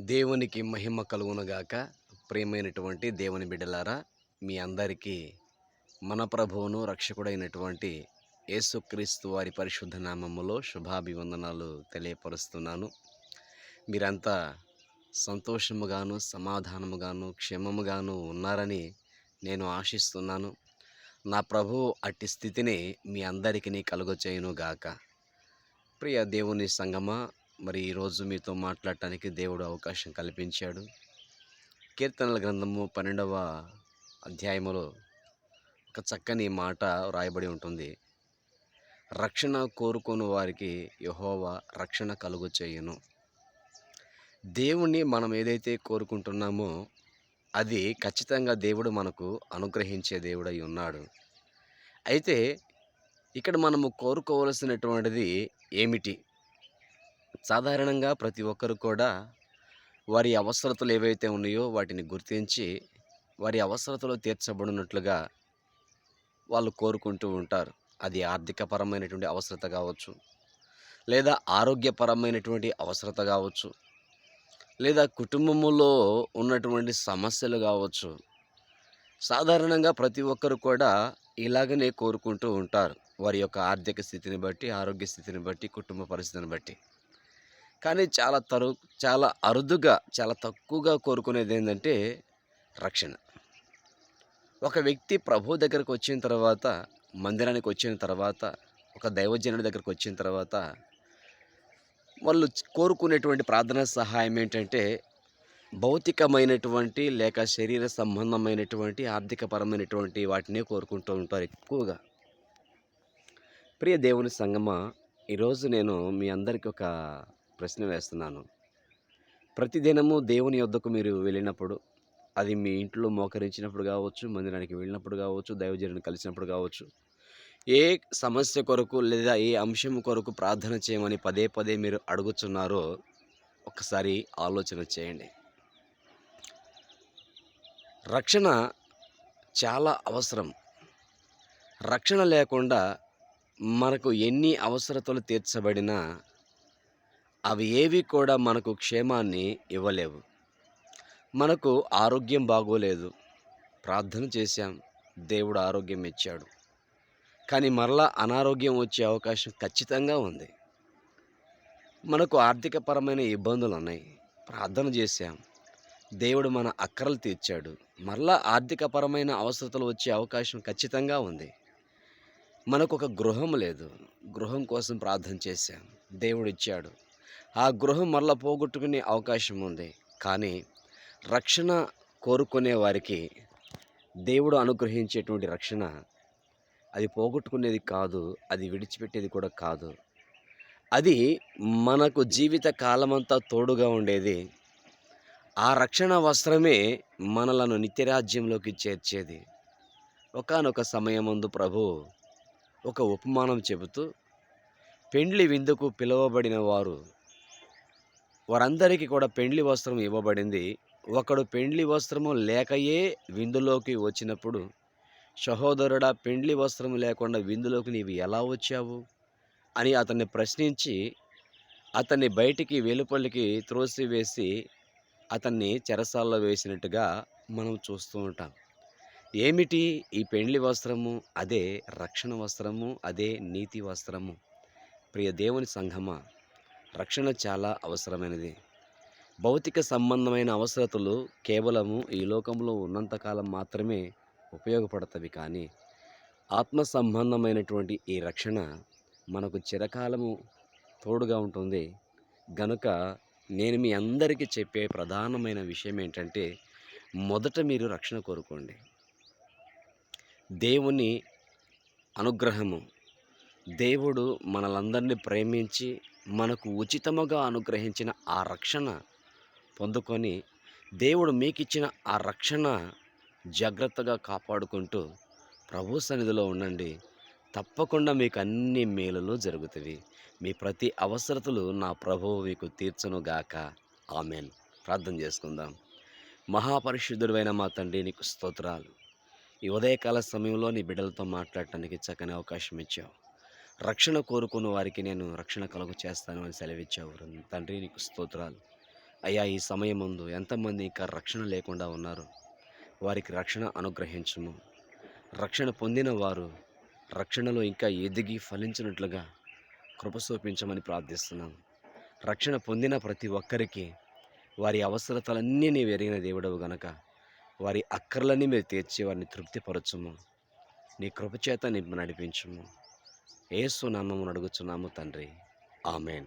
దేవునికి మహిమ కలుగునుగాక ప్రియమైనటువంటి దేవుని బిడ్డలారా మీ అందరికీ మన ప్రభువును రక్షకుడైనటువంటి యేసుక్రీస్తు వారి పరిశుద్ధ నామములో శుభాభివందనాలు తెలియపరుస్తున్నాను. మీరంతా సంతోషముగాను సమాధానముగాను క్షేమముగాను ఉన్నారని నేను ఆశిస్తున్నాను. నా ప్రభు అట్టి స్థితిని మీ అందరికీ కలుగచేయును గాక. ప్రియ దేవుని సంగమా మరి ఈరోజు మీతో మాట్లాడటానికి దేవుడు అవకాశం కల్పించాడు. కీర్తనల గ్రంథము పన్నెండవ అధ్యాయములో ఒక చక్కని మాట రాయబడి ఉంటుంది. రక్షణ కోరుకుని వారికి యహోవా రక్షణ కలుగు చేయను. దేవుణ్ణి మనం ఏదైతే కోరుకుంటున్నామో అది ఖచ్చితంగా దేవుడు మనకు అనుగ్రహించే దేవుడై ఉన్నాడు. అయితే ఇక్కడ మనము కోరుకోవలసినటువంటిది ఏమిటి? సాధారణంగా ప్రతి ఒక్కరు కూడా వారి అవసరతలు ఏవైతే ఉన్నాయో వాటిని గుర్తించి వారి అవసరతలు తీర్చబడినట్లుగా వాళ్ళు కోరుకుంటూ ఉంటారు. అది ఆర్థికపరమైనటువంటి అవసరత కావచ్చు లేదా ఆరోగ్యపరమైనటువంటి అవసరత కావచ్చు లేదా కుటుంబములో ఉన్నటువంటి సమస్యలు కావచ్చు. సాధారణంగా ప్రతి ఒక్కరు కూడా ఇలాగనే కోరుకుంటూ ఉంటారు. వారి యొక్క ఆర్థిక స్థితిని బట్టి ఆరోగ్య స్థితిని బట్టి కుటుంబ పరిస్థితిని బట్టి. కానీ చాలా తరు చాలా అరుదుగా చాలా తక్కువగా కోరుకునేది ఏంటంటే రక్షణ. ఒక వ్యక్తి ప్రభు దగ్గరకు వచ్చిన తర్వాత మందిరానికి వచ్చిన తర్వాత ఒక దైవజనుడి దగ్గరకు వచ్చిన తర్వాత వాళ్ళు కోరుకునేటువంటి ప్రార్థన సహాయం ఏంటంటే భౌతికమైనటువంటి లేక శరీర సంబంధమైనటువంటి ఆర్థికపరమైనటువంటి వాటినే కోరుకుంటూ ఉంటారు ఎక్కువగా. ప్రియ దేవుని సంగమ ఈరోజు నేను మీ అందరికీ ఒక ప్రశ్న వేస్తున్నాను. ప్రతిదినము దేవుని యొద్దకు మీరు వెళ్ళినప్పుడు అది మీ ఇంట్లో మోకరించినప్పుడు కావచ్చు మందిరానికి వెళ్ళినప్పుడు కావచ్చు దైవజనుని కలిసినప్పుడు కావచ్చు ఏ సమస్య కొరకు లేదా ఏ అంశం కొరకు ప్రార్థన చేయమని పదే పదే మీరు అడుగుతున్నారో ఒకసారి ఆలోచన చేయండి. రక్షణ చాలా అవసరం. రక్షణ లేకుండా మనకు ఎన్ని అవసరతలు తీర్చబడినా అవి ఏవి కూడా మనకు క్షేమాన్ని ఇవ్వలేవు. మనకు ఆరోగ్యం బాగోలేదు. ప్రార్థన చేశాం. దేవుడు ఆరోగ్యం ఇచ్చాడు. కానీ మరలా అనారోగ్యం వచ్చే అవకాశం ఖచ్చితంగా ఉంది. మనకు ఆర్థికపరమైన ఇబ్బందులు ఉన్నాయి ప్రార్థన చేశాం. దేవుడు మన అక్కరలు తీర్చాడు. మరలా ఆర్థికపరమైన అవసరతలు వచ్చే అవకాశం ఖచ్చితంగా ఉంది. మనకు ఒక గృహం లేదు. గృహం కోసం ప్రార్థన చేశాం. దేవుడు ఇచ్చాడు. ఆ గృహం మరలా పోగొట్టుకునే అవకాశం ఉంది. కానీ రక్షణ కోరుకునే వారికి దేవుడు అనుగ్రహించేటువంటి రక్షణ అది పోగొట్టుకునేది కాదు అది విడిచిపెట్టేది కూడా కాదు. అది మనకు జీవిత కాలమంతా తోడుగా ఉండేది. ఆ రక్షణ వస్త్రమే మనలను నిత్యరాజ్యంలోకి చేర్చేది. ఒకనొక సమయమందు ప్రభు ఒక ఉపమానం చెబుతూ పెండ్లి విందుకు పిలువబడిన వారు వారందరికీ కూడా పెండ్లి వస్త్రం ఇవ్వబడింది. ఒకడు పెండ్లి వస్త్రము లేకయే విందులోకి వచ్చినప్పుడు సహోదరుడా పెండ్లి వస్త్రం లేకుండా విందులోకి నీవు ఎలా వచ్చావు? అని అతన్ని ప్రశ్నించి అతన్ని బయటికి వెలుపలికి త్రోసివేసి అతన్ని చెరసాల్లో వేసినట్టుగా మనం చూస్తూ ఉంటాం. ఏమిటి ఈ పెండ్లి వస్త్రము? అదే రక్షణ వస్త్రము అదే నీతి వస్త్రము. ప్రియ దేవుని సంఘమా రక్షణ చాలా అవసరమైనది. భౌతిక సంబంధమైన అవసరతలు కేవలము ఈ లోకంలో ఉన్నంతకాలం మాత్రమే ఉపయోగపడతవి కానీ ఆత్మ సంబంధమైనటువంటి ఈ రక్షణ మనకు చిరకాలము తోడుగా ఉంటుంది. గనుక నేను మీ అందరికీ చెప్పే ప్రధానమైన విషయం ఏంటంటే మొదట మీరు రక్షణ కోరుకోండి. దేవుని అనుగ్రహము. దేవుడు మనలందరినీ ప్రేమించి మనకు ఉచితముగా అనుగ్రహించిన ఆ రక్షణ పొందుకొని దేవుడు మీకు ఇచ్చిన ఆ రక్షణ జాగ్రత్తగా కాపాడుకుంటూ ప్రభు సన్నిధిలో ఉండండి. తప్పకుండా మీకు అన్ని మేలులు జరుగుతాయి మీ ప్రతి అవసరతలు నా ప్రభువు మీకు తీర్చనుగాక ఆమెన్. ప్రార్థన చేసుకుందాం. మహాపరిశుద్ధుడైన మా తండ్రి నీకు స్తోత్రాలు. ఈ ఉదయకాల సమయంలో నీ బిడ్డలతో మాట్లాడటానికి చక్కని అవకాశం ఇచ్చావు. రక్షణ కోరుకున్న వారికి నేను రక్షణ కలుగు చేస్తాను అని సెలవిచ్చావు తండ్రి నీకు స్తోత్రాలు. అయ్యా ఈ సమయం ముందు ఎంతమంది ఇంకా రక్షణ లేకుండా ఉన్నారు? వారికి రక్షణ అనుగ్రహించము. రక్షణ పొందిన వారు రక్షణలో ఇంకా ఎదిగి ఫలించినట్లుగా కృప చూపించమని ప్రార్థిస్తున్నాం. రక్షణ పొందిన ప్రతి ఒక్కరికి వారి అవసరతలన్నీ నీవు ఎరిగిన దేవుడవు గనక. వారి అక్కర్లన్నీ మీరు తీర్చి వారిని తృప్తిపరచుము. నీ కృపచేత నిన్ను నడిపించుము. ఏసు నామమును అడుగుచున్నాము తండ్రి. ఆమెన్.